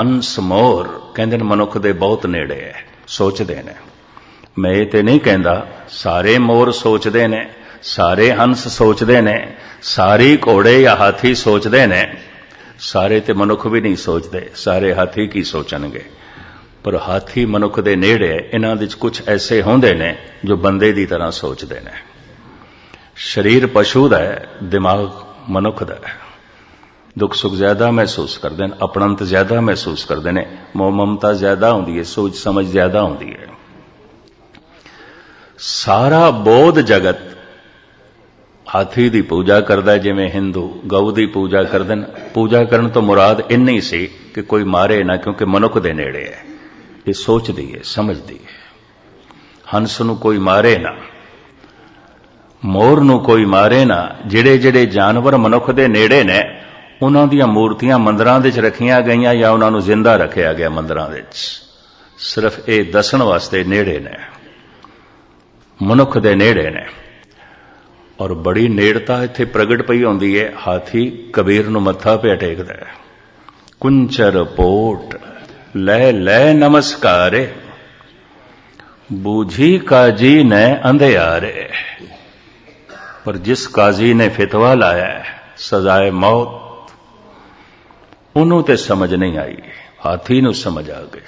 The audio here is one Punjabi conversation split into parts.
ਅੰਸ ਮੋਰ ਕਹਿੰਦੇ ਨੇ ਮਨੁੱਖ ਦੇ ਬਹੁਤ ਨੇੜੇ ਹੈ, ਸੋਚਦੇ ਨੇ। ਮੈਂ ਇਹ ਤੇ ਨਹੀਂ ਕਹਿੰਦਾ, ਸਾਰੇ ਮੋਰ ਸੋਚਦੇ ਨੇ, ਸਾਰੇ ਹੰਸ ਸੋਚਦੇ ਨੇ, ਸਾਰੇ ਘੋੜੇ ਜਾਂ ਹਾਥੀ ਸੋਚਦੇ ਨੇ। ਸਾਰੇ ਤੇ ਮਨੁੱਖ ਵੀ ਨਹੀਂ ਸੋਚਦੇ, ਸਾਰੇ ਹਾਥੀ ਕੀ ਸੋਚਣਗੇ? ਪਰ ਹਾਥੀ ਮਨੁੱਖ ਦੇ ਨੇੜੇ ਇਹਨਾਂ ਵਿੱਚ ਕੁਝ ਐਸੇ ਹੁੰਦੇ ਨੇ ਜੋ ਬੰਦੇ ਦੀ ਤਰ੍ਹਾਂ ਸੋਚਦੇ ਨੇ। ਸਰੀਰ ਪਸ਼ੂ ਦਾ ਹੈ, ਦਿਮਾਗ ਮਨੁੱਖ ਦਾ ਹੈ। ਦੁੱਖ ਸੁੱਖ ਜ਼ਿਆਦਾ ਮਹਿਸੂਸ ਕਰਦੇ ਨੇ ਆਪਣੰਤ ਜ਼ਿਆਦਾ ਮਹਿਸੂਸ ਕਰਦੇ ਨੇ ਮੋਹ ਮਮਤਾ ਜ਼ਿਆਦਾ ਹੁੰਦੀ ਹੈ, ਸੋਚ ਸਮਝ ਜ਼ਿਆਦਾ ਹੁੰਦੀ ਹੈ। ਸਾਰਾ ਬੋਧ ਜਗਤ ਹਾਥੀ ਦੀ ਪੂਜਾ ਕਰਦਾ ਜਿਵੇਂ ਹਿੰਦੂ ਗਊ ਦੀ ਪੂਜਾ ਕਰਦੇ ਨੇ। ਪੂਜਾ ਕਰਨ ਤੋਂ ਮੁਰਾਦ ਇੰਨੀ ਸੀ ਕਿ ਕੋਈ ਮਾਰੇ ਨਾ, ਕਿਉਂਕਿ ਮਨੁੱਖ ਦੇ ਨੇੜੇ ਹੈ। ਇਹ ਸੋਚਦੀ ਹੈ, ਸਮਝਦੀ ਹੈ। ਹੰਸ ਨੂੰ ਕੋਈ ਮਾਰੇ ਨਾ, ਮੋਰ ਨੂੰ ਕੋਈ ਮਾਰੇ ਨਾ ਜਿਹੜੇ ਜਿਹੜੇ ਜਾਨਵਰ ਮਨੁੱਖ ਦੇ ਨੇੜੇ ਨੇ ਉਹਨਾਂ ਦੀਆਂ ਮੂਰਤੀਆਂ ਮੰਦਰਾਂ ਵਿੱਚ ਰੱਖੀਆਂ ਗਈਆਂ ਜਾਂ ਉਹਨਾਂ ਨੂੰ ਜ਼ਿੰਦਾ ਰੱਖਿਆ ਗਿਆ ਮੰਦਰਾਂ ਵਿੱਚ। ਸਿਰਫ ਇਹ ਦੱਸਣ ਵਾਸਤੇ ਨੇੜੇ ਨੇ। ਮਨੁੱਖ ਦੇ ਨੇੜੇ ਨੇ। ਔਰ ਬੜੀ ਨੇੜਤਾ ਇੱਥੇ ਪ੍ਰਗਟ ਪਈ ਹੁੰਦੀ ਹੈ ਹਾਥੀ ਕਬੀਰ ਨੂੰ ਮੱਥਾ ਪਿਆ ਟੇਕਦਾ ਹੈ। ਕੁੰਚਰ ਪੋਟ, ਲੈ ਲੈ, ਨਮਸਕਾਰੇ। ਬੂਝੀ ਕਾਜੀ ਨੇ ਅੰਧਿਆਰੇ। ਪਰ ਜਿਸ ਕਾਜ਼ੀ ਨੇ ਫਤਵਾ ਲਾਇਆ ਸਜ਼ਾਏ ਮੌਤ ਉਹਨੂੰ ਤੇ ਸਮਝ ਨਹੀਂ ਆਈ, ਹਾਥੀ ਨੂੰ ਸਮਝ ਆ ਗਈ।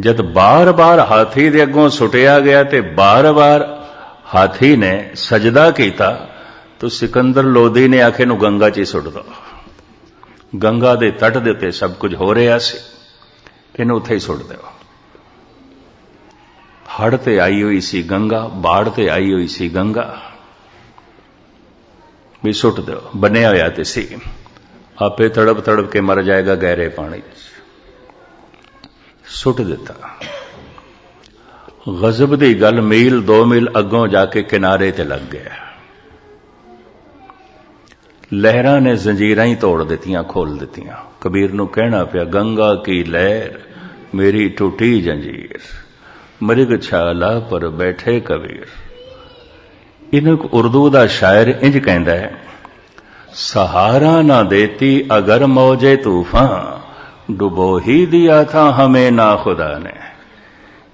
ਜਦ ਬਾਰ-ਬਾਰ ਹਾਥੀ ਦੇ ਅੱਗੋਂ ਸੁਟਿਆ ਗਿਆ ਤੇ ਬਾਰ-ਬਾਰ ਹਾਥੀ ਨੇ ਸਜਦਾ ਕੀਤਾ, ਤਾਂ ਸਿਕੰਦਰ ਲੋਦੀ ਨੇ ਆਖੇ ਨੂੰ ਗੰਗਾ 'ਚ ਹੀ ਸੁੱਟ ਦੋ। ਗੰਗਾ ਦੇ ਤੱਟ ਦੇ ਉੱਤੇ ਸਭ ਕੁਝ ਹੋ ਰਿਹਾ ਸੀ। ਇਹਨੂੰ ਉੱਥੇ ਹੀ ਸੁੱਟ ਦਿਓ। ਹੜ ਤੇ ਆਈ ਹੋਈ ਸੀ ਗੰਗਾ, ਬਾੜ ਤੇ ਆਈ ਹੋਈ ਸੀ ਗੰਗਾ। ਵੀ ਸੁੱਟ ਦਿਓ, ਬੰਨਿਆ ਹੋਇਆ ਤੇ ਸੀ। ਆਪੇ ਤੜਪ ਤੜਪ ਕੇ ਮਰ ਜਾਏਗਾ ਗਹਿਰੇ ਪਾਣੀ 'ਚ। ਸੁੱਟ ਦਿੱਤਾ। ਗਜ਼ਬ ਦੀ ਗੱਲ ਮੀਲ 2 ਮੀਲ ਅੱਗੋਂ ਜਾ ਕੇ ਕਿਨਾਰੇ ਤੇ ਲੱਗ ਗਿਆ। ਲਹਿਰਾਂ ਨੇ ਜ਼ੰਜੀਰਾਂ ਹੀ ਤੋੜ ਦਿੱਤੀਆਂ, ਖੋਲ ਦਿੱਤੀਆਂ। ਕਬੀਰ ਨੂੰ ਕਹਿਣਾ ਪਿਆ, ਗੰਗਾ ਕੀ ਲਹਿਰ, ਮੇਰੀ ਟੁੱਟੀ ਜੰਜੀਰ। ਮਰਗ ਛਾਲਾ ਪਰ ਬੈਠੇ ਕਬੀਰ। ਇਹਨੂੰ ਉਰਦੂ ਦਾ ਸ਼ਾਇਰ ਇੰਜ ਕਹਿੰਦਾ ਹੈ ਸਹਾਰਾ ਨਾ ਦੇਤੀ ਅਗਰ ਮੌਜੇ ਤੂਫਾਨ ਡੁਬੋ ਹੀ ਦਿਆ ਥਾ ਹਮੇ ਨਾ ਖੁਦਾ ਨੇ।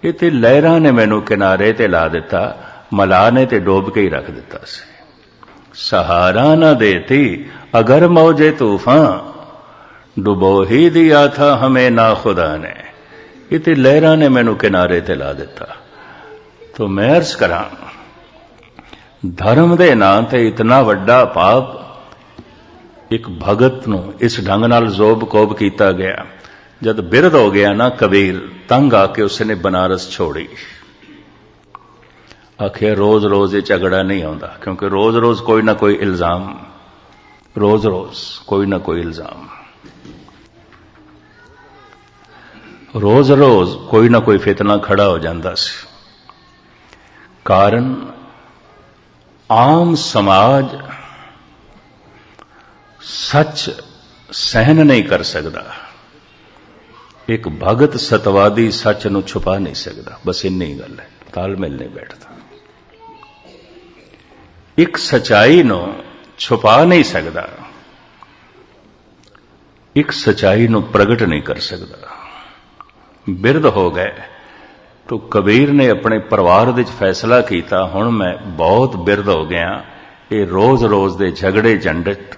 ਇਹ ਲਹਿਰਾਂ ਨੇ ਮੈਨੂੰ ਕਿਨਾਰੇ ਤੇ ਲਾ ਦਿੱਤਾ, ਮਲਾ ਨੇ ਤੇ ਡੋਬ ਕੇ ਹੀ ਰੱਖ ਦਿੱਤਾ ਸੀ। ਸਹਾਰਾ ਨਾ ਦੇਤੀ ਅਗਰ ਮੌਜੇ ਤੂਫਾਨ ਡੁਬੋ ਹੀ ਦਿਆ ਥਾ ਹਮੇ ਨਾ ਖੁਦਾ ਨੇ। ਇਹ ਲਹਿਰਾਂ ਨੇ ਮੈਨੂੰ ਕਿਨਾਰੇ ਤੇ ਲਾ ਦਿੱਤਾ। ਤੋ ਮੈਂ ਅਰਜ਼ ਕਰਾਂ, ਧਰਮ ਦੇ ਨਾਂ ਤੇ ਇਤਨਾ ਵੱਡਾ ਪਾਪ ਇੱਕ ਭਗਤ ਨੂੰ ਇਸ ਢੰਗ ਨਾਲ ਜ਼ੋਬ ਕੋਬ ਕੀਤਾ ਗਿਆ। ਜਦ ਬਿਰਧ ਹੋ ਗਿਆ ਨਾ ਕਬੀਰ, ਤੰਗ ਆ ਕੇ ਉਸਨੇ ਬਨਾਰਸ ਛੋੜੀ। ਆਖਿਆ, ਰੋਜ਼-ਰੋਜ਼ ਇਹ ਝਗੜਾ ਨਹੀਂ ਆਉਂਦਾ, ਕਿਉਂਕਿ ਰੋਜ਼-ਰੋਜ਼ ਕੋਈ ਨਾ ਕੋਈ ਇਲਜ਼ਾਮ। ਰੋਜ਼-ਰੋਜ਼ ਕੋਈ ਨਾ ਕੋਈ ਇਲਜ਼ਾਮ। ਰੋਜ਼-ਰੋਜ਼ ਕੋਈ ਨਾ ਕੋਈ ਫਿਤਨਾ ਖੜਾ ਹੋ ਜਾਂਦਾ ਸੀ। ਕਾਰਨ, ਆਮ ਸਮਾਜ ਸੱਚ ਸਹਿਨ ਨਹੀਂ ਕਰ ਸਕਦਾ। ਇੱਕ ਭਗਤ ਸਤਵਾਦੀ ਸੱਚ ਨੂੰ ਛੁਪਾ ਨਹੀਂ ਸਕਦਾ। ਬਸ ਇੰਨੀ ਗੱਲ ਹੈ। ਤਾਲਮੇਲ ਨਹੀਂ ਬੈਠਦਾ। ਇੱਕ ਸਚਾਈ ਨੂੰ ਛੁਪਾ ਨਹੀਂ ਸਕਦਾ। ਇੱਕ ਸਚਾਈ ਨੂੰ ਪ੍ਰਗਟ ਨਹੀਂ ਕਰ ਸਕਦਾ। ਬਿਰਧ ਹੋ ਗਏ। ਤੋ ਕਬੀਰ ਨੇ ਆਪਣੇ ਪਰਿਵਾਰ ਵਿੱਚ ਫੈਸਲਾ ਕੀਤਾ, ਹੁਣ ਮੈਂ ਬਹੁਤ ਬਿਰਧ ਹੋ ਗਿਆ। ਇਹ ਰੋਜ਼-ਰੋਜ਼ ਦੇ ਝਗੜੇ, ਝੰਡਟ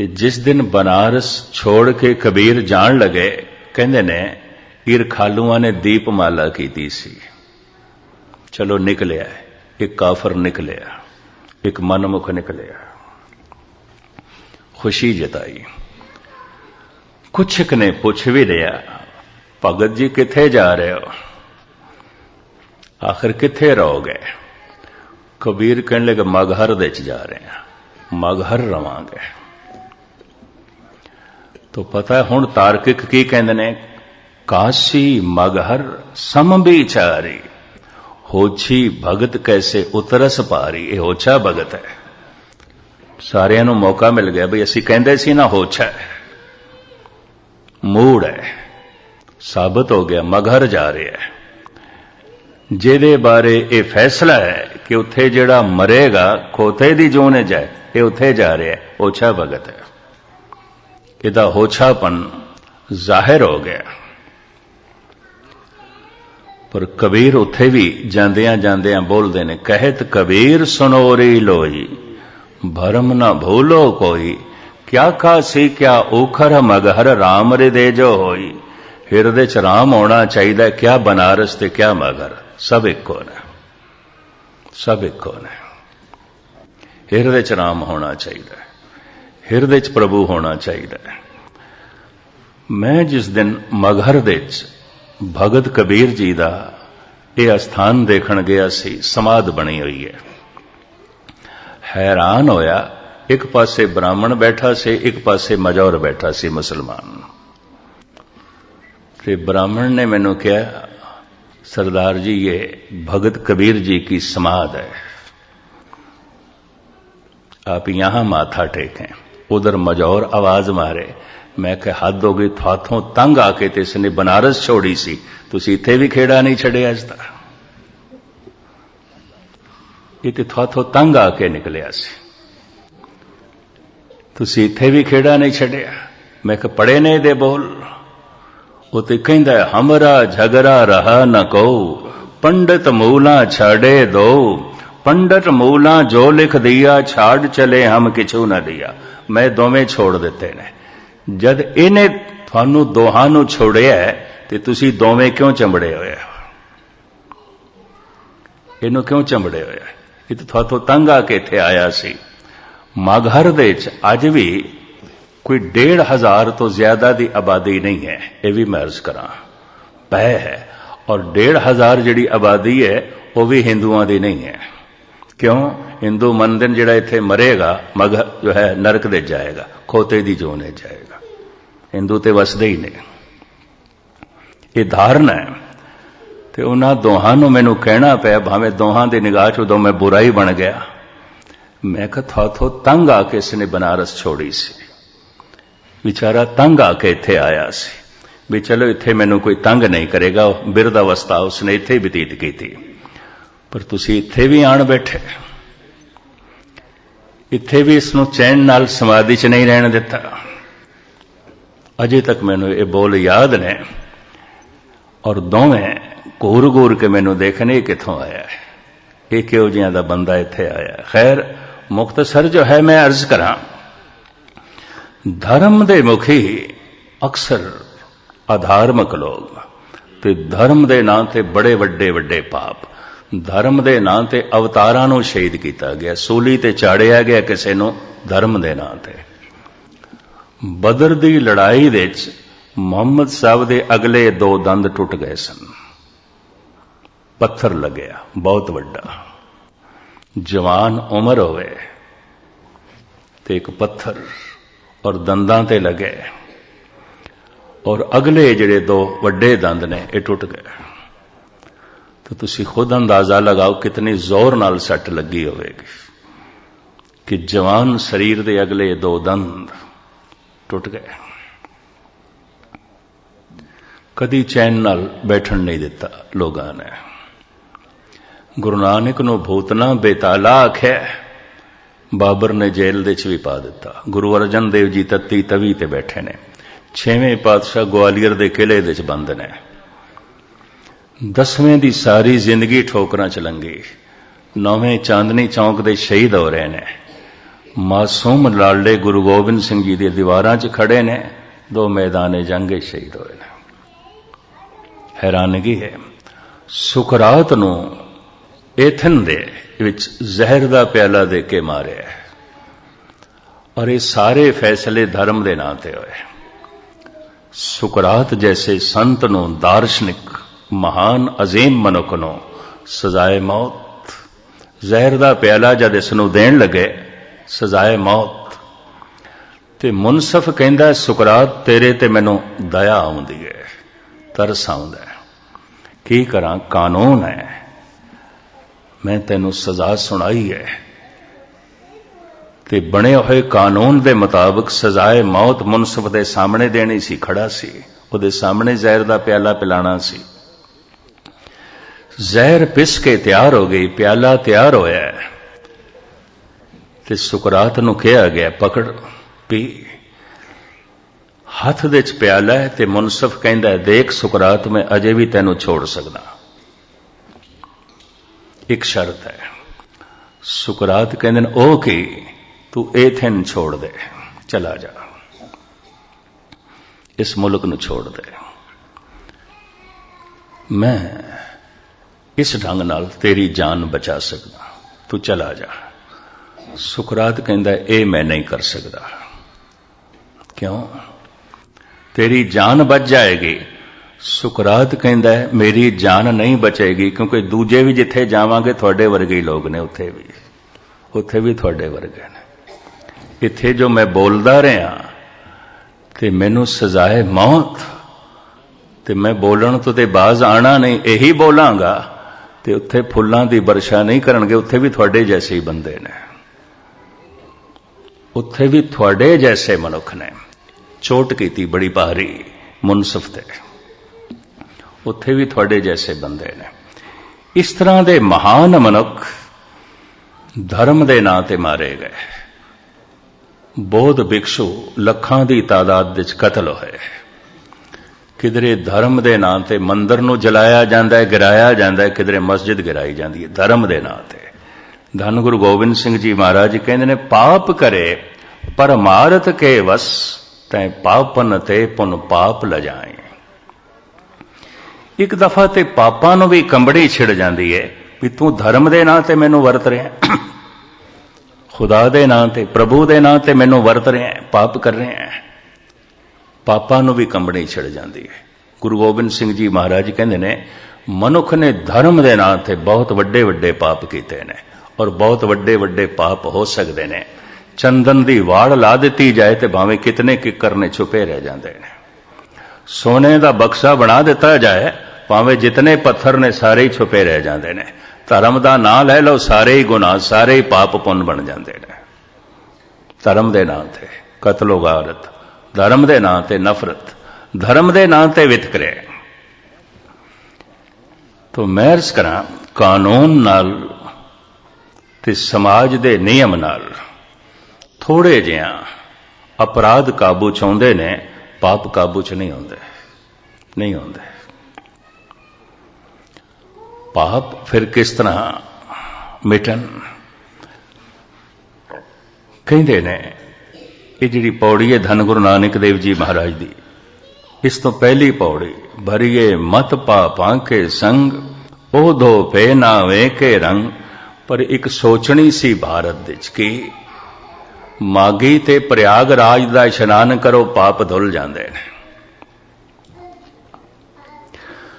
ਤੇ ਜਿਸ ਦਿਨ ਬਨਾਰਸ ਛੋੜ ਕੇ ਕਬੀਰ ਜਾਣ ਲਗੇ ਕਹਿੰਦੇ ਨੇ ਈਰ ਖਾਲੂਆਂ ਨੇ ਦੀਪਮਾਲਾ ਕੀਤੀ ਸੀ ਚਲੋ ਨਿਕਲਿਆ ਇੱਕ ਕਾਫਰ ਨਿਕਲਿਆ ਇੱਕ ਮਨਮੁਖ ਨਿਕਲਿਆ ਖੁਸ਼ੀ ਜਤਾਈ ਕੁਛ ਨੇ ਪੁੱਛ ਵੀ ਲਿਆ ਭਗਤ ਜੀ ਕਿੱਥੇ ਜਾ ਰਹੇ ਹੋ ਆਖਰ ਕਿੱਥੇ ਰਹੋਗੇ ਕਬੀਰ ਕਹਿਣ ਲੱਗਾ ਮਗਹਰ ਦੇ ਚ ਜਾ ਰਹੇ ਹਾਂ ਮਗਹਰ ਰਵਾਂਗੇ ਤੋ ਪਤਾ ਹੈ ਹੁਣ ਤਾਰਕਿਕ ਕੀ ਕਹਿੰਦੇ ਨੇ? ਕਾਸ਼ੀ ਮਗਹਰ ਸਮ ਵਿਚਾਰੀ, ਹੋਛੀ ਭਗਤ ਕੈਸੇ ਉਤਰਸ ਪਾਰੀ, ਇਹ ਹੋਛਾ ਭਗਤ ਹੈ। ਸਾਰਿਆਂ ਨੂੰ ਮੌਕਾ ਮਿਲ ਗਿਆ ਬਈ ਅਸੀਂ ਕਹਿੰਦੇ ਸੀ ਨਾ ਹੋਛਾ ਹੈ। ਮੂੜ ਹੈ, ਸਾਬਤ ਹੋ ਗਿਆ, ਮਗਹਰ ਜਾ ਰਿਹਾ ਹੈ। ਜਿਹਦੇ ਬਾਰੇ ਇਹ ਫੈਸਲਾ ਹੈ ਕਿ ਉੱਥੇ ਜਿਹੜਾ ਮਰੇਗਾ, ਖੋਤੇ ਦੀ ਜੋਨੇ ਜਾਏ, ਇਹ ਉੱਥੇ ਜਾ ਰਿਹਾ ਹੈ, ਹੋਛਾ ਭਗਤ ਹੈ। ਇਹਦਾ ਹੋਛਾਪਨ ਜ਼ਾਹਿਰ ਹੋ ਗਿਆ। ਪਰ ਕਬੀਰ ਉੱਥੇ ਵੀ ਜਾਂਦਿਆਂ ਜਾਂਦਿਆਂ ਬੋਲਦੇ ਨੇ, ਕਹਿਤ ਕਬੀਰ ਸੁਨੋਰੀ ਲੋਈ, ਭਰਮ ਨਾ ਭੂਲੋ ਕੋਈ, ਕਿਆ ਖਾਸੀ ਕਿਆ ਓਖਰ ਮਗਹਰ ਰਾਮ ਰੇ ਦੇ ਜੋ ਹੋਈ, ਹਿਰਦੇ ਚ ਰਾਮ ਹੋਣਾ ਚਾਹੀਦਾ, ਕਿਆ ਬਨਾਰਸ ਤੇ ਕਿਆ ਮਗਰ ਸਭ ਇੱਕੋ ਨੇ। ਸਭ ਇੱਕੋ ਨੇ। ਹਿਰਦੇ ਚ ਰਾਮ ਹੋਣਾ ਚਾਹੀਦਾ। ਹਿਰਦੇ ਚ ਪ੍ਰਭੂ ਹੋਣਾ ਚਾਹੀਦਾ ਮੈਂ ਜਿਸ ਦਿਨ ਮਗਹਰ ਦੇ ਚ ਭਗਤ ਕਬੀਰ ਜੀ ਦਾ ਇਹ ਅਸਥਾਨ ਦੇਖਣ ਗਿਆ ਸੀ ਸਮਾਦ ਬਣੀ ਹੋਈ ਹੈ ਹੈਰਾਨ ਹੋਇਆ ਇੱਕ ਪਾਸੇ ਬ੍ਰਾਹਮਣ ਬੈਠਾ ਸੀ ਇੱਕ ਪਾਸੇ ਮਜੌਰ ਬੈਠਾ ਸੀ ਮੁਸਲਮਾਨ ਤੇ ਬ੍ਰਾਹਮਣ ਨੇ ਮੈਨੂੰ ਕਿਹਾ सरदार जी ये भगत कबीर जी की समाध है आप यहां माथा टेकें उधर मजौर आवाज मारे ਮੈਂ ਕਿ ਹੱਦ ਹੋ ਗਈ ਥਾਥੋਂ ਤੰਗ ਆ ਕੇ ਤੇ ਇਸਨੇ ਬਨਾਰਸ ਛੋੜੀ ਸੀ ਤੁਸੀਂ ਇੱਥੇ ਵੀ ਖੇੜਾ ਨਹੀਂ ਛੱਡਿਆ ਅੱਜ ਤੱਕ ਇਹ ਤੇ ਥਾਥੋਂ ਤੰਗ ਆ ਕੇ ਨਿਕਲਿਆ ਸੀ ਤੁਸੀਂ ਇੱਥੇ ਵੀ ਖੇੜਾ ਨਹੀਂ ਛੱਡਿਆ ਮੈਂ ਕਿ ਪੜੇ ਨੇ ਇਹਦੇ ਬੋਲ ਉਹ ਤੇ ਕਹਿੰਦਾ ਹਮਰਾ ਝਗੜਾ ਰਹਾ ਨ ਕੋ ਪੰਡਤ ਮੂਲਾ ਛਾੜੇ ਦੋ ਪੰਡਤ ਮੂਲਾ ਜੋ ਲਿਖ ਦਿਆ, ਛਾੜ ਚਲੇ ਹਮ ਕਿਛੂ ਨਾ ਦਿਆ। ਮੈਂ ਦੋਵੇਂ ਛੋੜ ਦਿੱਤੇ ਨੇ। ਜਦ ਇਹਨੇ ਤੁਹਾਨੂੰ ਦੋਹਾਂ ਨੂੰ ਛੋੜਿਆ ਤੇ ਤੁਸੀਂ ਦੋਵੇਂ ਕਿਉਂ ਚੰਬੜੇ ਹੋਏ ਇਹਨੂੰ ਕਿਉਂ ਚੰਬੜੇ ਹੋਏ ਇਹ ਤਾਂ ਤੁਹਾਤੋਂ ਤੰਗ ਆ ਕੇ ਇੱਥੇ ਆਇਆ ਸੀ। ਮਗਹਰ ਦੇ ਵਿੱਚ ਅੱਜ ਵੀ ਕੋਈ 1500 ਤੋਂ ਜ਼ਿਆਦਾ ਦੀ ਆਬਾਦੀ ਨਹੀਂ ਹੈ। ਇਹ ਵੀ ਮੈਂ ਅਰਜ਼ ਕਰਾਂ। ਪੈ ਹੈ। ਔਰ 1500 ਜਿਹੜੀ ਆਬਾਦੀ ਹੈ, ਉਹ ਵੀ ਹਿੰਦੂਆਂ ਦੀ ਨਹੀਂ ਹੈ। ਕਿਉਂ? ਹਿੰਦੂ ਮੰਦਰ ਜਿਹੜਾ ਇੱਥੇ ਮਰੇਗਾ, ਮਗ ਜੋ ਹੈ, ਨਰਕ ਦੇ ਜਾਏਗਾ, ਖੋਤੇ ਦੀ ਜੋਨੇ ਜਾਏਗਾ। ਹਿੰਦੂ ਤੇ ਵਸਦੇ ਹੀ ਨੇ। ਇਹ ਧਾਰਨਾ ਹੈ। ਤੇ ਉਹਨਾਂ ਦੋਹਾਂ ਨੂੰ ਮੈਨੂੰ ਕਹਿਣਾ ਪਿਆ, ਭਾਵੇਂ ਦੋਹਾਂ ਦੀ ਨਿਗਾਹ 'ਚ ਉਦੋਂ ਮੈਂ ਬੁਰਾ ਹੀ ਬਣ ਗਿਆ। ਮੈਂ ਕਿਹਾ ਥੋ ਤੰਗ ਆ ਕੇ ਇਸਨੇ ਬਨਾਰਸ ਛੋੜੀ ਸੀ। ਵਿਚਾਰਾ ਤੰਗ ਆ ਕੇ ਇੱਥੇ ਆਇਆ ਸੀ। ਵੀ ਚਲੋ, ਇੱਥੇ ਮੈਨੂੰ ਕੋਈ ਤੰਗ ਨਹੀਂ ਕਰੇਗਾ, ਬਿਰਧ ਅਵਸਥਾ ਉਸਨੇ ਇੱਥੇ ਬਤੀਤ ਕੀਤੀ। ਪਰ ਤੁਸੀਂ ਇੱਥੇ ਵੀ ਆਣ ਬੈਠੇ ਇੱਥੇ ਵੀ ਇਸ ਨੂੰ ਚੈਨ ਨਾਲ ਸਮਾਧੀ 'ਚ ਨਹੀਂ ਰਹਿਣ ਦਿੱਤਾ। ਅਜੇ ਤੱਕ ਮੈਨੂੰ ਇਹ ਬੋਲ ਯਾਦ ਨੇ ਔਰ ਦੋਵੇਂ ਘੂਰ ਘੂਰ ਕੇ ਮੈਨੂੰ ਦੇਖਣੇ ਕਿੱਥੋਂ ਆਇਆ ਹੈ? ਇਹ ਕਿਉਂ ਜਿਹਾ ਦਾ ਬੰਦਾ ਇੱਥੇ ਆਇਆ ਖੈਰ ਮੁਖਤਸਰ ਜੋ ਹੈ, ਮੈਂ ਅਰਜ਼ ਕਰਾਂ, ਧਰਮ ਦੇ ਮੁਖੀ ਅਕਸਰ ਆਧਾਰਮਿਕ ਲੋਕ ਤੇ ਧਰਮ ਦੇ ਨਾਂ ਤੇ ਬੜੇ ਵੱਡੇ ਵੱਡੇ ਪਾਪ ਧਰਮ ਦੇ ਨਾਂ ਤੇ ਅਵਤਾਰਾਂ ਨੂੰ ਸ਼ਹੀਦ ਕੀਤਾ ਗਿਆ। ਸੂਲੀ ਤੇ ਚਾੜਿਆ ਗਿਆ ਕਿਸੇ ਨੂੰ ਧਰਮ ਦੇ ਨਾਂ ਤੇ। ਬਦਰ ਦੀ ਲੜਾਈ ਵਿੱਚ ਮੁਹੰਮਦ ਸਾਹਿਬ ਦੇ ਅਗਲੇ ਦੋ ਦੰਦ ਟੁੱਟ ਗਏ ਸਨ। ਪੱਥਰ ਲੱਗਿਆ, ਬਹੁਤ ਵੱਡਾ। ਜਵਾਨ ਉਮਰ ਹੋਵੇ ਤੇ ਇੱਕ ਪੱਥਰ ਔਰ ਦੰਦਾਂ ਤੇ ਲੱਗੇ। ਔਰ ਅਗਲੇ ਜਿਹੜੇ ਦੋ ਵੱਡੇ ਦੰਦ ਨੇ, ਇਹ ਟੁੱਟ ਗਏ। ਤਾਂ ਤੁਸੀਂ ਖੁਦ ਅੰਦਾਜ਼ਾ ਲਗਾਓ ਕਿਤਨੀ ਜ਼ੋਰ ਨਾਲ ਸੱਟ ਲੱਗੀ ਹੋਵੇਗੀ ਕਿ ਜਵਾਨ ਸਰੀਰ ਦੇ ਅਗਲੇ ਦੋ ਦੰਦ ਟੁੱਟ ਗਏ। ਕਦੀ ਚੈਨ ਨਾਲ ਬੈਠਣ ਨਹੀਂ ਦਿੱਤਾ ਲੋਕਾਂ ਨੇ। ਗੁਰੂ ਨਾਨਕ ਨੂੰ ਭੂਤਨਾ ਬੇਤਾਲਾ ਆਖਿਆ, ਬਾਬਰ ਨੇ ਜੇਲ੍ਹ ਦੇ ਚ ਵੀ ਪਾ ਦਿੱਤਾ। ਗੁਰੂ ਅਰਜਨ ਦੇਵ ਜੀ ਤੱਤੀ ਤਵੀ ਤੇ ਬੈਠੇ ਨੇ। ਛੇਵੇਂ ਪਾਤਸ਼ਾਹ ਗਵਾਲੀਅਰ ਦੇ ਕਿਲੇ ਦੇ ਚ ਬੰਦ ਨੇ। ਦਸਵੇਂ ਦੀ ਸਾਰੀ ਜ਼ਿੰਦਗੀ ਠੋਕਰਾਂ ਚ ਲੰਗੀ ਨੌਵੇਂ ਚਾਂਦਨੀ ਚੌਂਕ ਦੇ ਸ਼ਹੀਦ ਹੋ ਰਹੇ ਨੇ। ਮਾਸੂਮ ਲਾਲੇ ਗੁਰੂ ਗੋਬਿੰਦ ਸਿੰਘ ਜੀ ਦੀ ਦੀਵਾਰਾਂ 'ਚ ਖੜੇ ਨੇ। ਦੋ ਮੈਦਾਨੇ ਜੰਗੇ ਸ਼ਹੀਦ ਹੋਏ ਨੇ। ਹੈਰਾਨਗੀ ਹੈ। ਸੁਕਰਾਤ ਨੂੰ ਏਥਨ ਦੇ ਵਿੱਚ ਜ਼ਹਿਰ ਦਾ ਪਿਆਲਾ ਦੇ ਕੇ ਮਾਰਿਆ ਔਰ ਇਹ ਸਾਰੇ ਫੈਸਲੇ ਧਰਮ ਦੇ ਨਾਂ ਤੇ ਹੋਏ। ਸੁਕਰਾਤ ਜੈਸੇ ਸੰਤ ਨੂੰ ਦਾਰਸ਼ਨਿਕ ਮਹਾਨ ਅਜ਼ੀਮ ਮਨੁੱਖ ਨੂੰ ਸਜ਼ਾਏ ਮੌਤ। ਜ਼ਹਿਰ ਦਾ ਪਿਆਲਾ ਜਦ ਇਸ ਨੂੰ ਦੇਣ ਲੱਗੇ, ਸਜ਼ਾਏ ਮੌਤ। ਤੇ ਮੁਨਸਫ ਕਹਿੰਦਾ, ਸੁਕਰਾਤ, ਤੇਰੇ ਤੇ ਮੈਨੂੰ ਦਇਆ ਆਉਂਦੀ ਹੈ ਤਰਸ ਆਉਂਦਾ ਹੈ ਕੀ ਕਰਾਂ? ਕਾਨੂੰਨ ਹੈ। ਮੈਂ ਤੈਨੂੰ ਸਜ਼ਾ ਸੁਣਾਈ ਹੈ ਤੇ ਬਣੇ ਹੋਏ ਕਾਨੂੰਨ ਦੇ ਮੁਤਾਬਕ ਸਜ਼ਾਏ ਮੌਤ ਮੁਨਸਫ ਦੇ ਸਾਹਮਣੇ ਦੇਣੀ ਸੀ, ਖੜਾ ਸੀ। ਉਹਦੇ ਸਾਹਮਣੇ ਜ਼ਹਿਰ ਦਾ ਪਿਆਲਾ ਪਿਲਾਣਾ ਸੀ। ਜ਼ਹਿਰ ਪਿਸ ਕੇ ਤਿਆਰ ਹੋ ਗਈ, ਪਿਆਲਾ ਤਿਆਰ ਹੋਇਆ ਤੇ ਸੁਕਰਾਤ ਨੂੰ ਕਿਹਾ ਗਿਆ, ਪਕੜ, ਪੀ। ਹੱਥ ਦੇ ਚ ਪਿਆਲਾ ਹੈ ਤੇ ਮੁਨਸਫ ਕਹਿੰਦਾ ਦੇਖ ਸੁਕਰਾਤ, ਮੈਂ ਅਜੇ ਵੀ ਤੈਨੂੰ ਛੋੜ ਸਕਦਾ। ਇੱਕ ਸ਼ਰਤ ਹੈ। ਸੁਕਰਾਤ ਕਹਿੰਦੇ ਨੇ, ਉਹ ਕੀ? ਤੂੰ ਏਥਨ ਛੋੜ ਦੇ। ਚਲਾ ਜਾ। ਇਸ ਮੁਲਕ ਨੂੰ ਛੋੜ ਦੇ। ਮੈਂ ਇਸ ਢੰਗ ਨਾਲ ਤੇਰੀ ਜਾਨ ਬਚਾ ਸਕਦਾ। ਤੂੰ ਚਲਾ ਜਾ। ਸੁਕਰਾਤ ਕਹਿੰਦਾ, ਇਹ ਮੈਂ ਨਹੀਂ ਕਰ ਸਕਦਾ। ਕਿਉਂ? ਤੇਰੀ ਜਾਨ ਬਚ ਜਾਏਗੀ। ਸੁਕਰਾਤ ਕਹਿੰਦਾ, ਮੇਰੀ ਜਾਨ ਨਹੀਂ ਬਚੇਗੀ ਕਿਉਂਕਿ ਦੂਜੇ ਵੀ ਜਿੱਥੇ ਜਾਵਾਂਗੇ, ਤੁਹਾਡੇ ਵਰਗੇ ਹੀ ਲੋਕ ਨੇ ਉੱਥੇ ਵੀ। ਉੱਥੇ ਵੀ ਤੁਹਾਡੇ ਵਰਗੇ ਨੇ। ਇੱਥੇ ਜੋ ਮੈਂ ਬੋਲਦਾ ਰਿਹਾ, ਤੇ ਮੈਨੂੰ ਸਜ਼ਾਏ ਮੌਤ, ਤੇ ਮੈਂ ਬੋਲਣ ਤੋਂ ਤੇ ਬਾਜ਼ ਆਣਾ ਨਹੀਂ, ਇਹੀ ਬੋਲਾਂਗਾ। ਤੇ ਉੱਥੇ ਫੁੱਲਾਂ ਦੀ ਵਰਸ਼ਾ ਨਹੀਂ ਕਰਨਗੇ, ਉੱਥੇ ਵੀ ਤੁਹਾਡੇ ਜੈਸੇ ਹੀ ਬੰਦੇ ਨੇ। ਉੱਥੇ ਵੀ ਤੁਹਾਡੇ ਜੈਸੇ ਮਨੁੱਖ ਨੇ। ਚੋਟ ਕੀਤੀ ਬੜੀ ਭਾਰੀ ਮੁਨਸਫ ਤੇ। ਉੱਥੇ ਵੀ ਤੁਹਾਡੇ ਜੈਸੇ ਬੰਦੇ ਨੇ। ਇਸ ਤਰ੍ਹਾਂ ਦੇ ਮਹਾਨ ਮਨੁੱਖ ਧਰਮ ਦੇ ਨਾਂ ਤੇ ਮਾਰੇ ਗਏ। ਬੋਧ ਬਿਕਸ਼ੂ ਲੱਖਾਂ ਦੀ ਤਾਦਾਦ ਵਿੱਚ ਕਤਲ ਹੋਏ। ਕਿਧਰੇ ਧਰਮ ਦੇ ਨਾਂ ਤੇ ਮੰਦਰ ਨੂੰ ਜਲਾਇਆ ਜਾਂਦਾ ਹੈ, ਗਿਰਾਇਆ ਜਾਂਦਾ ਹੈ, ਕਿਧਰੇ ਮਸਜਿਦ ਗਿਰਾਈ ਜਾਂਦੀ ਹੈ, ਧਰਮ ਦੇ ਨਾਂ ਤੇ। ਧੰਨ ਗੁਰੂ ਗੋਬਿੰਦ ਸਿੰਘ ਜੀ ਮਹਾਰਾਜ ਕਹਿੰਦੇ ਨੇ, ਪਾਪ ਕਰੇ, ਪਰਮਾਰਥ ਕੇ ਵਸ ਤੈ ਪਾਪਨ ਤੇ ਪੁਨ ਪਾਪ ਲਜਾਏ। ਇੱਕ ਦਫਾ ਤੇ ਪਾਪਾਂ ਨੂੰ ਵੀ ਕੰਬੜੀ ਛਿੜ ਜਾਂਦੀ ਹੈ, ਵੀ ਤੂੰ ਧਰਮ ਦੇ ਨਾਂ ਤੇ ਮੈਨੂੰ ਵਰਤ ਰਿਹਾ ਖੁਦਾ ਦੇ ਨਾਂ ਤੇ, ਪ੍ਰਭੂ ਦੇ ਨਾਂ ਤੇ ਮੈਨੂੰ ਵਰਤ ਰਿਹਾ ਪਾਪ ਕਰ ਰਿਹਾ ਪਾਪਾਂ ਨੂੰ ਵੀ ਕੰਬਣੀ ਛਿੜ ਜਾਂਦੀ ਹੈ। ਗੁਰੂ ਗੋਬਿੰਦ ਸਿੰਘ ਜੀ ਮਹਾਰਾਜ ਕਹਿੰਦੇ ਨੇ, ਮਨੁੱਖ ਨੇ ਧਰਮ ਦੇ ਨਾਂ ਤੇ ਬਹੁਤ ਵੱਡੇ ਵੱਡੇ ਪਾਪ ਕੀਤੇ ਨੇ ਔਰ ਬਹੁਤ ਵੱਡੇ ਵੱਡੇ ਪਾਪ ਹੋ ਸਕਦੇ ਨੇ। ਚੰਦਨ ਦੀ ਵਾੜ ਲਾ ਦਿੱਤੀ ਜਾਏ ਤੇ ਭਾਵੇਂ ਕਿਤਨੇ ਕਿੱਕਰ ਨੇ ਛੁਪੇ ਰਹਿ ਜਾਂਦੇ ਨੇ। ਸੋਨੇ ਦਾ ਬਕਸਾ ਬਣਾ ਦਿੱਤਾ ਜਾਏ, ਭਾਵੇਂ ਜਿਤਨੇ ਪੱਥਰ ਨੇ ਸਾਰੇ ਹੀ ਛੁਪੇ ਰਹਿ ਜਾਂਦੇ ਨੇ। ਧਰਮ ਦਾ ਨਾਂ ਲੈ ਲਓ, ਸਾਰੇ ਹੀ ਗੁਨਾਹ, ਸਾਰੇ ਹੀ ਪਾਪ ਪੁੰਨ ਬਣ ਜਾਂਦੇ ਨੇ। ਧਰਮ ਦੇ ਨਾਂ ਤੇ ਕਤਲੋ ਗਾਰਤ ਧਰਮ ਦੇ ਨਾਂ ਤੇ ਨਫ਼ਰਤ, ਧਰਮ ਦੇ ਨਾਂ ਤੇ ਵਿਤਕਰੇ। ਤੋ ਮਹਿਰਸ ਕਰਾਂ, ਕਾਨੂੰਨ ਨਾਲ ਤੇ ਸਮਾਜ ਦੇ ਨਿਯਮ ਨਾਲ ਥੋੜੇ ਜਿਹਾ ਅਪਰਾਧ ਕਾਬੂ ਚ ਆਉਂਦੇ ਨੇ, ਪਾਪ ਕਾਬੂ ਚ ਨਹੀਂ ਆਉਂਦੇ ਨਹੀਂ ਆਉਂਦੇ। ਪਾਪ ਫਿਰ ਕਿਸ ਤਰ੍ਹਾਂ ਮਿਟਣ? ਕਹਿੰਦੇ ਨੇ ਇਹ ਜਿਹੜੀ ਪੌੜੀ ਹੈ ਧੰਨ ਗੁਰੂ ਨਾਨਕ ਦੇਵ ਜੀ ਮਹਾਰਾਜ ਦੀ, ਇਸ ਤੋਂ ਪਹਿਲੀ ਪੌੜੀ ਭਰੀਏ ਮਤ ਪਾਪਾਂ ਕੇ ਸੰਗ ਉਹ ਦੋ ਪੇ ਨਾ ਵੇ ਰੰਗ, ਪਰ ਇੱਕ ਸੋਚਣੀ ਸੀ ਭਾਰਤ ਵਿੱਚ ਕਿ, ਮਾਗੀ ਤੇ ਪ੍ਰਯਾਗ ਰਾਜ ਦਾ ਇਸ਼ਨਾਨ ਕਰੋ, ਪਾਪ ਧੁੱਲ ਜਾਂਦੇ ਨੇ।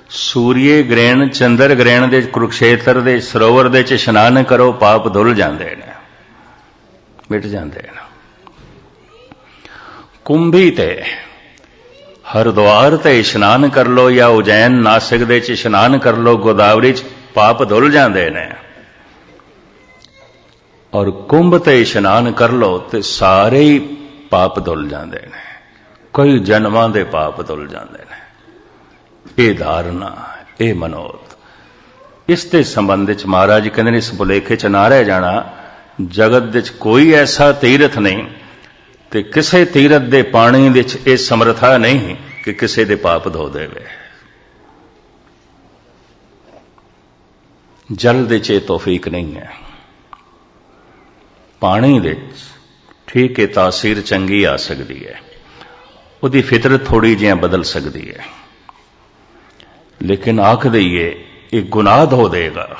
ਸੂਰੀਏ ਗ੍ਰਹਿਣ, ਚੰਦਰ ਗ੍ਰਹਿਣ ਦੇ ਕੁਰਕਸ਼ੇਤਰ ਦੇ ਸਰੋਵਰ ਦੇ ਚ ਇਸ਼ਨਾਨ ਕਰੋ, ਪਾਪ ਧੁੱਲ ਜਾਂਦੇ ਨੇ, ਮਿਟ ਜਾਂਦੇ ਨੇ। ਕੁੰਭੀ ਤੇ ਹਰਦੁਆਰ ਤੇ ਇਸ਼ਨਾਨ ਕਰ ਲੋ ਜਾਂ ਉਜੈਨ ਨਾਸਿਕ ਦੇ ਚ ਇਸ਼ਨਾਨ ਕਰ ਲੋ, ਗੋਦਾਵਰੀ ਚ ਪਾਪ ਧੁੱਲ ਜਾਂਦੇ ਨੇ। ਔਰ ਕੁੰਭ ਤੇ ਇਸ਼ਨਾਨ ਕਰ ਲੋ ਤੇ ਸਾਰੇ ਹੀ ਪਾਪ ਧੁੱਲ ਜਾਂਦੇ ਨੇ। ਕਈ ਜਨਮਾਂ ਦੇ ਪਾਪ ਧੁੱਲ ਜਾਂਦੇ ਨੇ। ਇਹ ਧਾਰਨਾ, ਇਹ ਮਨੋਤ ਇਸ ਦੇ ਸੰਬੰਧ ਵਿੱਚ ਮਹਾਰਾਜ ਕਹਿੰਦੇ ਨੇ, ਇਸ ਬੁਲੇਖੇ ਚ ਨਾ ਰਹਿ ਜਾਣਾ। ਜਗਤ ਵਿੱਚ ਕੋਈ ਐਸਾ ਤੀਰਥ ਨਹੀਂ ਤੇ ਕਿਸੇ ਤੀਰਥ ਦੇ ਪਾਣੀ ਵਿੱਚ ਇਹ ਸਮਰਥਾ ਨਹੀਂ ਕਿ ਕਿਸੇ ਦੇ ਪਾਪ ਧੋ ਦੇਵੇ। ਜਲ ਦੇ ਚ ਤੋਫੀਕ ਨਹੀਂ ਹੈ। ਪਾਣੀ ਵਿੱਚ ਠੀਕ ਹੈ ਤਾਸੀਰ ਚੰਗੀ ਆ ਸਕਦੀ ਹੈ। ਉਹਦੀ ਫਿਤਰਤ ਥੋੜੀ ਜਿਹੀ ਬਦਲ ਸਕਦੀ ਹੈ। ਲੇਕਿਨ ਆਖ ਦਈਏ, ਇਹ ਗੁਨਾਹ ਧੋ ਦੇਗਾ।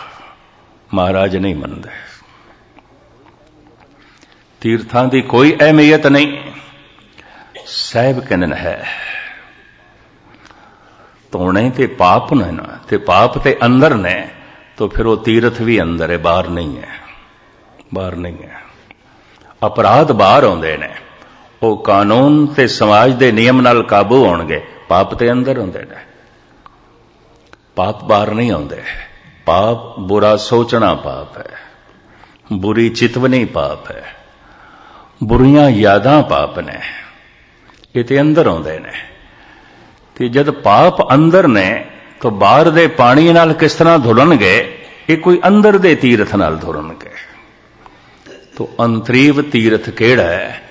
ਮਹਾਰਾਜ ਨਹੀਂ ਮੰਨਦੇ। ਤੀਰਥਾਂ ਦੀ ਕੋਈ ਅਹਿਮੀਅਤ ਨਹੀਂ। ਸਹਿਬ ਕਹਿੰਦੇ ਹੈ। ਧੋਣੇ ਤੇ ਪਾਪ ਨੇ ਨਾ, ਤੇ ਪਾਪ ਤੇ ਅੰਦਰ ਨੇ, ਤਾਂ ਫਿਰ ਉਹ ਤੀਰਥ ਵੀ ਅੰਦਰ ਹੈ, ਬਾਹਰ ਨਹੀਂ ਹੈ। ਬਾਹਰ ਨਹੀਂ ਹੈ। ਅਪਰਾਧ ਬਾਹਰ ਆਉਂਦੇ ਨੇ। ਉਹ ਕਾਨੂੰਨ ਤੇ ਸਮਾਜ ਦੇ ਨਿਯਮ ਨਾਲ ਕਾਬੂ ਹੋਣਗੇ ਪਾਪ ਤੇ ਅੰਦਰ ਹੁੰਦੇ ਨੇ। ਪਾਪ ਬਾਹਰ ਨਹੀਂ ਆਉਂਦੇ। ਪਾਪ ਬੁਰਾ ਸੋਚਣਾ ਪਾਪ ਹੈ। ਬੁਰੀ ਚਿਤਵਨੀ ਪਾਪ ਹੈ। ਬੁਰੀਆਂ ਯਾਦਾਂ ਪਾਪ ਨੇ ਇਹ ਤੇ ਅੰਦਰ ਆਉਂਦੇ ਨੇ। ਤੇ ਜਦ ਪਾਪ ਅੰਦਰ ਨੇ ਤਾਂ ਬਾਹਰ ਦੇ ਪਾਣੀ ਨਾਲ ਕਿਸ ਤਰ੍ਹਾਂ ਧੁਲਣਗੇ ਇਹ ਕੋਈ ਅੰਦਰ ਦੇ ਤੀਰਥ ਨਾਲ ਧੁਲਣਗੇ। ਤੋ ਅੰਤਰੀਵ ਤੀਰਥ ਕਿਹੜਾ ਹੈ?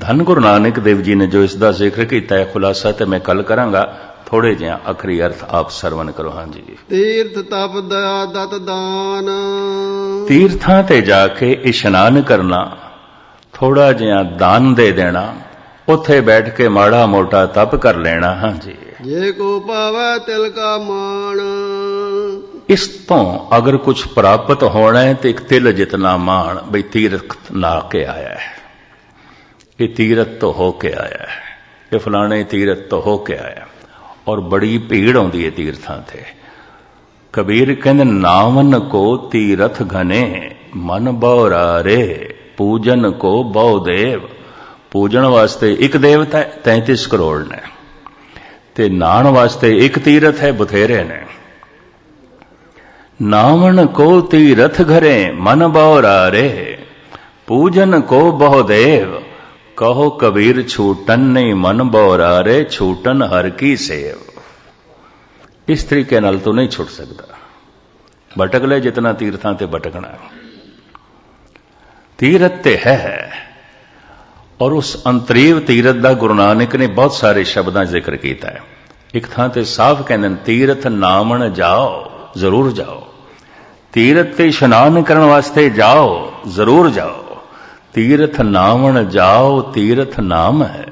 ਧੰਨ ਗੁਰੂ ਨਾਨਕ ਦੇਵ ਜੀ ਨੇ ਜੋ ਇਸ ਦਾ ਜ਼ਿਕਰ ਕੀਤਾ ਹੈ ਖੁਲਾਸਾ ਤੇ ਮੈਂ ਕੱਲ ਕਰਾਂਗਾ। ਥੋੜੇ ਜਿਹਾ ਅਖਰੀ ਅਰਥ ਆਪ ਸਰਵਨ ਕਰੋ ਹਾਂਜੀ ਤੀਰਥ ਤਪ ਦਇਆ ਦਤ ਦਾਨ। ਤੀਰਥਾਂ ਤੇ ਜਾ ਕੇ ਇਸ਼ਨਾਨ ਕਰਨਾ ਥੋੜਾ ਜਿਹਾ ਦਾਨ ਦੇ ਦੇਣਾ ਉੱਥੇ ਬੈਠ ਕੇ ਮਾੜਾ ਮੋਟਾ ਤਪ ਕਰ ਲੈਣਾ ਹਾਂਜੀ। ਜੇ ਕੋ ਪਾਵੈ ਤਿਲ ਕਾ ਮਾਣ। ਇਸ ਤੋਂ ਅਗਰ ਕੁਝ ਪ੍ਰਾਪਤ ਹੋਣਾ ਹੈ ਤੇ ਇੱਕ ਤਿਲ ਜਿਤਨਾ ਮਾਣ ਬਈ ਤੀਰਥ ਨਾ ਕੇ ਆਇਆ ਹੈ। ਇਹ ਤੀਰਥ ਤੋਂ ਹੋ ਕੇ ਆਇਆ ਹੈ। ਇਹ ਫਲਾਣੇ ਤੀਰਥ ਤੋਂ ਹੋ ਕੇ ਆਇਆ। ਔਰ ਬੜੀ ਭੀੜ ਆਉਂਦੀ ਹੈ ਤੀਰਥਾਂ ਤੇ। ਕਬੀਰ ਕਹਿੰਦੇ ਨਾਮਨ ਕੋ ਤੀਰਥ ਘਨੇ ਮਨ ਬੌਰਾਰੇ ਪੂਜਨ ਕੋ ਬਹੁ ਦੇਵ। ਪੂਜਣ ਵਾਸਤੇ ਇੱਕ ਦੇਵਤਾ ਹੈ 33 ਕਰੋੜ ਨੇ। ਤੇ ਨਾਣ ਵਾਸਤੇ ਇੱਕ ਤੀਰਥ ਹੈ ਬਥੇਰੇ ਨੇ। ਨਾਵਣ ਕੋ ਤੀਰਥ ਘਰੇ ਮਨ ਬੌਰਾਰੇ ਪੂਜਨ ਕੋ ਬਹੁ ਦੇਵ। ਕਹੋ ਕਬੀਰ ਛੂਟਨ ਨਹੀਂ ਮਨ ਬੌਰਾਰੇ ਛੂਟਨ ਹਰ ਕੀ ਸੇਵ। ਇਸ ਤਰੀਕੇ ਨਾਲ ਤੂੰ ਨਹੀਂ ਛੁੱਟ ਸਕਦਾ। ਭਟਕ ਲੈ ਜਿਤਨਾ ਤੀਰਥਾਂ ਤੇ ਭਟਕਣਾ ਤੀਰਥ ਤੇ ਹੈ। ਔਰ ਉਸ ਅੰਤਰੀਵ ਤੀਰਥ ਦਾ ਗੁਰੂ ਨਾਨਕ ਨੇ ਬਹੁਤ ਸਾਰੇ ਸ਼ਬਦਾਂ ਜ਼ਿਕਰ ਕੀਤਾ ਹੈ। ਇੱਕ ਥਾਂ ਤੇ ਸਾਫ਼ ਕਹਿੰਦੇ ਨੇ, ਤੀਰਥ ਨਾਮਣ ਜਾਓ, ਜ਼ਰੂਰ ਜਾਓ। ਤੀਰਥ ਤੇ ਇਸ਼ਨਾਨ ਕਰਨ ਵਾਸਤੇ ਜਾਓ, ਜ਼ਰੂਰ ਜਾਓ। ਤੀਰਥ ਨਾਮਣ ਜਾਓ, ਤੀਰਥ ਨਾਮ ਹੈ।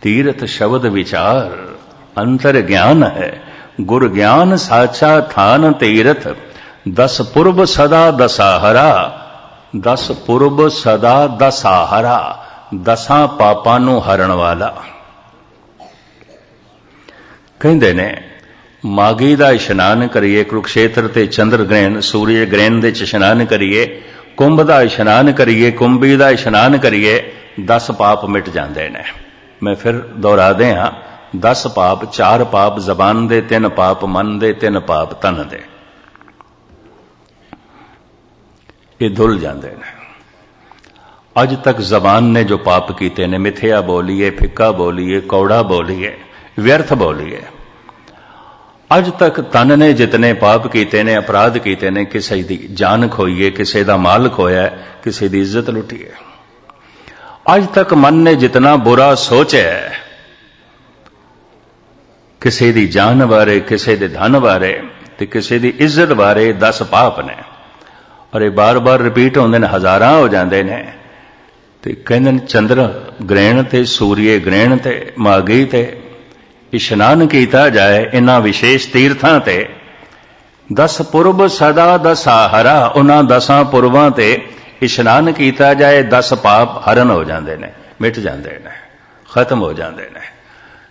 ਤੀਰਥ ਸ਼ਬਦ ਵਿਚਾਰ ਅੰਤਰ ਗਿਆਨ ਹੈ। ਗੁਰ ਗਿਆਨ ਸਾਚਾ ਥਾਨ ਤੀਰਥ, ਦਸ ਪੁਰਬ ਸਦਾ ਦਸਾਹਰਾ। ਦਸ ਪੁਰਬ ਸਦਾ ਦਸਾਹਰਾ ਦਸਾਂ ਪਾਪਾਂ ਨੂੰ ਹਰਨ ਵਾਲਾ। ਕਹਿੰਦੇ ਨੇ, ਮਾਗੀ ਦਾ ਇਸ਼ਨਾਨ ਕਰੀਏ, ਕੁਰਕਸ਼ੇਤਰ ਤੇ ਚੰਦਰ ਗ੍ਰਹਿਣ, ਸੂਰਜ ਗ੍ਰਹਿਣ ਦੇ ਚ ਇਸ਼ਨਾਨ ਕਰੀਏ, ਕੁੰਭ ਦਾ ਇਸ਼ਨਾਨ ਕਰੀਏ, ਕੁੰਭੀ ਦਾ ਇਸ਼ਨਾਨ ਕਰੀਏ 10 ਪਾਪ ਮਿਟ ਜਾਂਦੇ ਨੇ। ਮੈਂ ਫਿਰ ਦੁਹਰਾਦੇ ਹਾਂ 10 ਪਾਪ ਚਾਰ ਪਾਪ ਜ਼ਬਾਨ ਦੇ, ਤਿੰਨ ਪਾਪ ਮਨ ਦੇ, ਤਿੰਨ ਪਾਪ ਤਨ ਦੇ। ਇਹ ਧੁੱਲ ਜਾਂਦੇ ਨੇ। ਅੱਜ ਤੱਕ ਜ਼ਬਾਨ ਨੇ ਜੋ ਪਾਪ ਕੀਤੇ ਨੇ ਮਿਥਿਆ ਬੋਲੀਏ ਫਿੱਕਾ ਬੋਲੀਏ ਕੌੜਾ ਬੋਲੀਏ ਵਿਅਰਥ ਬੋਲੀਏ। ਅੱਜ ਤੱਕ ਤਨ ਨੇ ਜਿਤਨੇ ਪਾਪ ਕੀਤੇ ਨੇ ਅਪਰਾਧ ਕੀਤੇ ਨੇ ਕਿਸੇ ਦੀ ਜਾਨ ਖੋਈਏ ਕਿਸੇ ਦਾ ਮਾਲ ਖੋਇਆ ਕਿਸੇ ਦੀ ਇੱਜ਼ਤ ਲੁੱਟੀਏ। ਅੱਜ ਤੱਕ ਮਨ ਨੇ ਜਿਤਨਾ ਬੁਰਾ ਸੋਚਿਆ ਹੈ, ਕਿਸੇ ਦੀ ਜਾਨ ਬਾਰੇ ਕਿਸੇ ਦੇ ਧਨ ਬਾਰੇ ਤੇ ਕਿਸੇ ਦੀ ਇੱਜ਼ਤ ਬਾਰੇ 10 ਪਾਪ ਨੇ। ਔਰ ਇਹ ਬਾਰ-ਬਾਰ ਰਿਪੀਟ ਹੁੰਦੇ ਨੇ, ਹਜ਼ਾਰਾਂ ਹੋ ਜਾਂਦੇ ਨੇ। ਤੇ ਕਹਿੰਦੇ ਨੇ, ਚੰਦਰ ਗ੍ਰਹਿਣ ਤੇ, ਸੂਰਯ ਗ੍ਰਹਿਣ ਤੇ ਮਾਗੀ ਤੇ, ਇਸ਼ਨਾਨ ਕੀਤਾ ਜਾਏ ਇਨ੍ਹਾਂ ਵਿਸ਼ੇਸ਼ ਤੀਰਥਾਂ ਤੇ। ਦਸ ਪੁਰਬ ਸਦਾ ਦਸਾਹਰਾ ਉਹਨਾਂ ਦਸਾਂ ਪੁਰਬਾਂ ਤੇ ਇਸ਼ਨਾਨ ਕੀਤਾ ਜਾਏ, ਦਸ ਪਾਪ ਹਰਨ ਹੋ ਜਾਂਦੇ ਨੇ, ਮਿਟ ਜਾਂਦੇ ਨੇ, ਖਤਮ ਹੋ ਜਾਂਦੇ ਨੇ।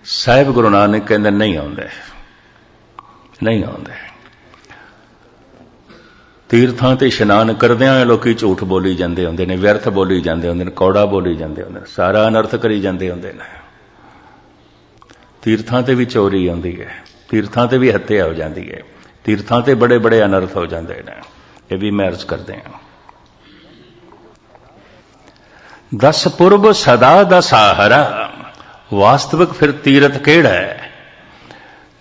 ਸਾਹਿਬ ਗੁਰੂ ਨਾਨਕ ਕਹਿੰਦੇ, ਨਹੀਂ ਆਉਂਦੇ ਨਹੀਂ ਆਉਂਦੇ। ਤੀਰਥਾਂ ਤੇ ਇਸ਼ਨਾਨ ਕਰਦਿਆਂ ਲੋਕੀ ਝੂਠ ਬੋਲੀ ਜਾਂਦੇ ਹੁੰਦੇ ਨੇ, ਵਿਅਰਥ ਬੋਲੀ ਜਾਂਦੇ ਹੁੰਦੇ ਨੇ, ਕੌੜਾ ਬੋਲੀ ਜਾਂਦੇ ਹੁੰਦੇ ਨੇ, ਸਾਰਾ ਅਨਰਥ ਕਰੀ ਜਾਂਦੇ ਹੁੰਦੇ ਨੇ। ਤੀਰਥਾਂ ਤੇ ਵੀ ਚੋਰੀ ਆਉਂਦੀ ਹੈ, ਤੀਰਥਾਂ ਤੇ ਵੀ ਹੱਤਿਆ ਹੋ ਜਾਂਦੀ ਹੈ, ਤੀਰਥਾਂ ਤੇ ਬੜੇ ਬੜੇ ਅਨਰਥ ਹੋ ਜਾਂਦੇ ਨੇ, ਇਹ ਵੀ ਮੈਂ ਅਰਜ਼ ਕਰਦੇ ਹਾਂ। ਦਸ ਪੁਰਬ ਸਦਾ ਦਸਾਹਰਾ ਵਾਸਤਵਿਕ ਫਿਰ ਤੀਰਥ ਕਿਹੜਾ ਹੈ?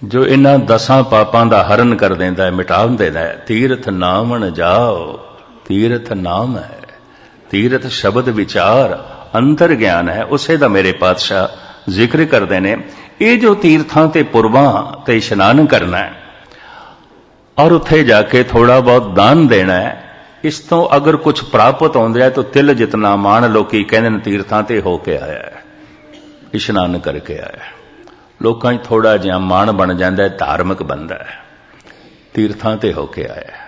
ਜੋ ਇਹਨਾਂ ਦਸਾਂ ਪਾਪਾਂ ਦਾ ਹਰਨ ਕਰ ਦਿੰਦਾ ਹੈ ਮਿਟਾ ਦਿੰਦਾ ਹੈ, ਤੀਰਥ ਨਾਮਣ ਜਾਓ, ਤੀਰਥ ਨਾਮ ਹੈ, ਤੀਰਥ ਸ਼ਬਦ ਵਿਚਾਰ, ਅੰਤਰ ਗਿਆਨ ਹੈ, ਉਸੇ ਦਾ ਮੇਰੇ ਪਾਤਸ਼ਾਹ ਜ਼ਿਕਰ ਕਰਦੇ ਨੇ। ਇਹ ਜੋ ਤੀਰਥਾਂ ਤੇ ਪੁਰਬਾਂ ਤੇ ਇਸ਼ਨਾਨ ਕਰਨਾ ਹੈ, ਔਰ ਉੱਥੇ ਜਾ ਕੇ ਥੋੜਾ ਬਹੁਤ ਦਾਨ ਦੇਣਾ ਹੈ, ਇਸ ਤੋਂ ਅਗਰ ਕੁਝ ਪ੍ਰਾਪਤ ਹੁੰਦਾ ਹੈ ਤਾਂ ਤਿਲ ਜਿਤਨਾ ਮਾਣ ਲੋਕੀ ਕਹਿੰਦੇ ਨੇ ਤੀਰਥਾਂ ਤੇ ਹੋ ਕੇ ਆਇਆ ਹੈ, ਇਸ਼ਨਾਨ ਕਰਕੇ ਆਇਆ ਹੈ। ਲੋਕਾਂ 'ਚ ਥੋੜਾ ਜਿਹਾ ਮਾਣ ਬਣ ਜਾਂਦਾ ਹੈ, ਧਾਰਮਿਕ ਬੰਦਾ ਹੈ। ਤੀਰਥਾਂ ਤੇ ਹੋ ਕੇ ਆਇਆ